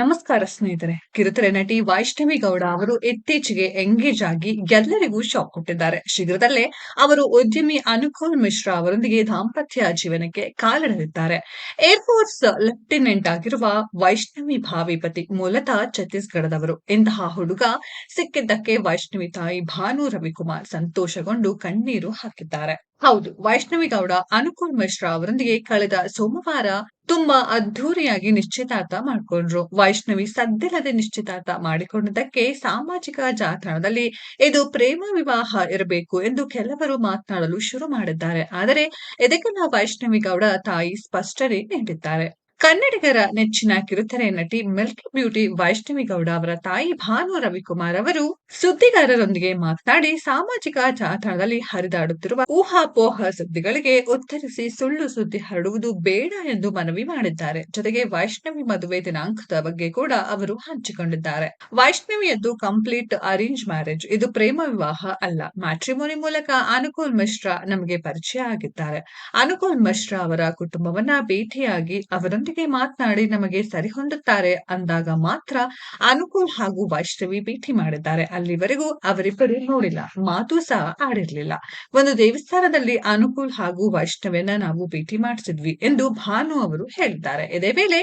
ನಮಸ್ಕಾರ ಸ್ನೇಹಿತರೆ. ಕಿರುತೆರೆ ನಟಿ ವೈಷ್ಣವಿ ಗೌಡ ಅವರು ಇತ್ತೀಚೆಗೆ ಎಂಗೇಜ್ ಆಗಿ ಎಲ್ಲರಿಗೂ ಶಾಕ್ ಕೊಟ್ಟಿದ್ದಾರೆ. ಶೀಘ್ರದಲ್ಲೇ ಅವರು ಉದ್ಯಮಿ ಅನುಕೂಲ್ ಮಿಶ್ರಾ ಅವರೊಂದಿಗೆ ದಾಂಪತ್ಯ ಜೀವನಕ್ಕೆ ಕಾಲಿಡಲಿದ್ದಾರೆ. ಏರ್ಫೋರ್ಸ್ ಲೆಫ್ಟಿನೆಂಟ್ ಆಗಿರುವ ವೈಷ್ಣವಿ ಭಾವಿ ಪತಿ ಮೂಲತಃ ಛತ್ತೀಸ್ಗಢದವರು. ಇಂತಹ ಹುಡುಗ ಸಿಕ್ಕಿದ್ದಕ್ಕೆ ವೈಷ್ಣವಿ ತಾಯಿ ಭಾನು ರವಿಕುಮಾರ್ ಸಂತೋಷಗೊಂಡು ಕಣ್ಣೀರು ಹಾಕಿದ್ದಾರೆ. ಹೌದು, ವೈಷ್ಣವಿ ಗೌಡ ಅನುಕೂಲ್ ಮಿಶ್ರಾ ಅವರೊಂದಿಗೆ ಕಳೆದ ಸೋಮವಾರ ತುಂಬಾ ಅದ್ಧೂರಿಯಾಗಿ ನಿಶ್ಚಿತಾರ್ಥ ಮಾಡಿಕೊಂಡ್ರು. ವೈಷ್ಣವಿ ಸದ್ದಿಲ್ಲದೆ ನಿಶ್ಚಿತಾರ್ಥ ಮಾಡಿಕೊಂಡಿದ್ದಕ್ಕೆ ಸಾಮಾಜಿಕ ಜಾಲತಾಣದಲ್ಲಿ ಇದು ಪ್ರೇಮ ವಿವಾಹ ಇರಬೇಕು ಎಂದು ಕೆಲವರು ಮಾತನಾಡಲು ಶುರು ಮಾಡಿದ್ದಾರೆ. ಆದರೆ ಇದಕ್ಕೆಲ್ಲ ವೈಷ್ಣವಿ ಗೌಡ ತಾಯಿ ಸ್ಪಷ್ಟನೆ ನೀಡಿದ್ದಾರೆ. ಕನ್ನಡಿಗರ ನೆಚ್ಚಿನ ಕಿರುತೆರೆ ನಟಿ ಮಿಲ್ಕಿ ಬ್ಯೂಟಿ ವೈಷ್ಣವಿ ಗೌಡ ಅವರ ತಾಯಿ ಭಾನು ರವಿಕುಮಾರ್ ಅವರು ಸುದ್ದಿಗಾರರೊಂದಿಗೆ ಮಾತನಾಡಿ, ಸಾಮಾಜಿಕ ಜಾಲತಾಣದಲ್ಲಿ ಹರಿದಾಡುತ್ತಿರುವ ಊಹಾಪೋಹ ಸುದ್ದಿಗಳಿಗೆ ಉತ್ತರಿಸಿ ಸುಳ್ಳು ಸುದ್ದಿ ಹರಡುವುದು ಬೇಡ ಎಂದು ಮನವಿ ಮಾಡಿದ್ದಾರೆ. ಜೊತೆಗೆ ವೈಷ್ಣವಿ ಮದುವೆ ದಿನಾಂಕದ ಬಗ್ಗೆ ಕೂಡ ಅವರು ಹಂಚಿಕೊಂಡಿದ್ದಾರೆ. ವೈಷ್ಣವಿಯದ್ದು ಕಂಪ್ಲೀಟ್ ಅರೇಂಜ್ ಮ್ಯಾರೇಜ್. ಇದು ಪ್ರೇಮ ವಿವಾಹ ಅಲ್ಲ. ಮ್ಯಾಟ್ರಿಮೋನಿ ಮೂಲಕ ಅನುಕೂಲ್ ಮಿಶ್ರಾ ನಮಗೆ ಪರಿಚಯ ಆಗಿದ್ದಾರೆ. ಅನುಕೂಲ್ ಮಿಶ್ರಾ ಅವರ ಕುಟುಂಬವನ್ನ ಭೇಟಿಯಾಗಿ ಅವರೊಂದಿಗೆ ಮಾತನಾಡಿ ನಮಗೆ ಸರಿಹೊಂದುತ್ತಾರೆ ಅಂದಾಗ ಮಾತ್ರ ಅನುಕೂಲ್ ಹಾಗೂ ವೈಷ್ಣವಿ ಭೇಟಿ ಮಾಡಿದ್ದಾರೆ. ಅಲ್ಲಿವರೆಗೂ ಅವರಿಬ್ಬರು ನೋಡಿಲ್ಲ, ಮಾತು ಸಹ ಆಡಿರ್ಲಿಲ್ಲ. ಒಂದು ದೇವಸ್ಥಾನದಲ್ಲಿ ಅನುಕೂಲ್ ಹಾಗೂ ವೈಷ್ಣವಿಯನ್ನ ನಾವು ಭೇಟಿ ಮಾಡಿಸಿದ್ವಿ ಎಂದು ಭಾನು ಅವರು ಹೇಳಿದ್ದಾರೆ. ಇದೇ ವೇಳೆ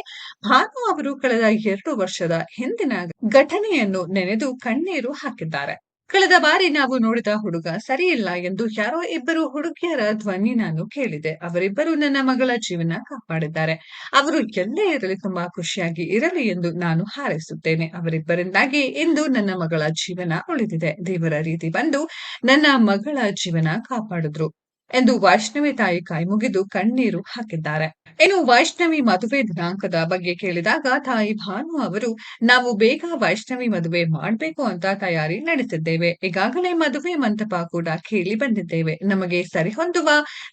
ಭಾನು ಅವರು ಕಳೆದ ಎರಡು ವರ್ಷದ ಹಿಂದಿನ ಘಟನೆಯನ್ನು ನೆನೆದು ಕಣ್ಣೀರು ಹಾಕಿದ್ದಾರೆ. ಕಳೆದ ಬಾರಿ ನಾವು ನೋಡಿದ ಹುಡುಗ ಸರಿಯಿಲ್ಲ ಎಂದು ಯಾರೋ ಇಬ್ಬರು ಹುಡುಗಿಯರ ಧ್ವನಿ ನಾನು ಕೇಳಿದೆ. ಅವರಿಬ್ಬರು ನನ್ನ ಮಗಳ ಜೀವನ ಕಾಪಾಡಿದ್ದಾರೆ. ಅವರು ಎಲ್ಲೇ ಇರಲಿ ತುಂಬಾ ಖುಷಿಯಾಗಿ ಇರಲಿ ಎಂದು ನಾನು ಹಾರೈಸುತ್ತೇನೆ. ಅವರಿಬ್ಬರಿಂದಾಗಿ ಇಂದು ನನ್ನ ಮಗಳ ಜೀವನ ಉಳಿದಿದೆ. ದೇವರ ರೀತಿ ಬಂದು ನನ್ನ ಮಗಳ ಜೀವನ ಕಾಪಾಡಿದ್ರು. ಎಂದು ವೈಷ್ಣವಿ ತಾಯಿ ಕೈಮುಗಿದು ಕಣ್ಣೀರು ಹಾಕಿದ್ದಾರೆ. ಇನ್ನು ವೈಷ್ಣವಿ ಮದುವೆ ದಿನಾಂಕದ ಬಗ್ಗೆ ಕೇಳಿದಾಗ ತಾಯಿ ಭಾನು ಅವರು, ನಾವು ಬೇಗ ವೈಷ್ಣವಿ ಮದುವೆ ಮಾಡಬೇಕು ಅಂತ ತಯಾರಿ ನಡೆಸಿದ್ದೇವೆ. ಈಗಾಗಲೇ ಮದುವೆ ಮಂಟಪ ಕೂಡ ಕೇಳಿ ಬಂದಿದ್ದೇವೆ. ನಮಗೆ ಸರಿಹೊಂದುವ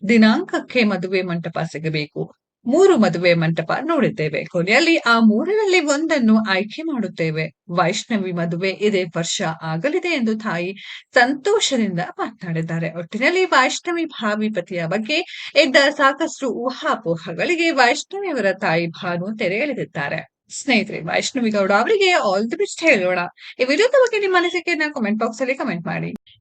ದಿನಾಂಕಕ್ಕೆ ಮದುವೆ ಮಂಟಪ ಸಿಗಬೇಕು. ಮೂರು ಮದುವೆ ಮಂಟಪ ನೋಡಿದ್ದೇವೆ. ಕೊನೆಯಲ್ಲಿ ಆ ಮೂರರಲ್ಲಿ ಒಂದನ್ನು ಆಯ್ಕೆ ಮಾಡುತ್ತೇವೆ. ವೈಷ್ಣವಿ ಮದುವೆ ಇದೇ ವರ್ಷ ಆಗಲಿದೆ ಎಂದು ತಾಯಿ ಸಂತೋಷದಿಂದ ಮಾತನಾಡಿದ್ದಾರೆ. ಒಟ್ಟಿನಲ್ಲಿ ವೈಷ್ಣವಿ ಭಾವಿ ಪತಿಯ ಬಗ್ಗೆ ಇದ್ದ ಸಾಕಷ್ಟು ಊಹಾಪೋಹಗಳಿಗೆ ವೈಷ್ಣವಿಯವರ ತಾಯಿ ಭಾನು ತೆರೆ ಎಳೆದಿದ್ದಾರೆ. ಸ್ನೇಹಿತರೆ, ವೈಷ್ಣವಿ ಗೌಡ ಅವರಿಗೆ ಆಲ್ ದಿ ಬೆಸ್ಟ್ ಹೇಳೋಣ. ಈ ವಿಡಿಯೋದ ಬಗ್ಗೆ ನಿಮ್ಮ ಅನಿಸಿಕೆಯನ್ನ ಕಮೆಂಟ್ ಬಾಕ್ಸ್ ಅಲ್ಲಿ ಕಮೆಂಟ್ ಮಾಡಿ.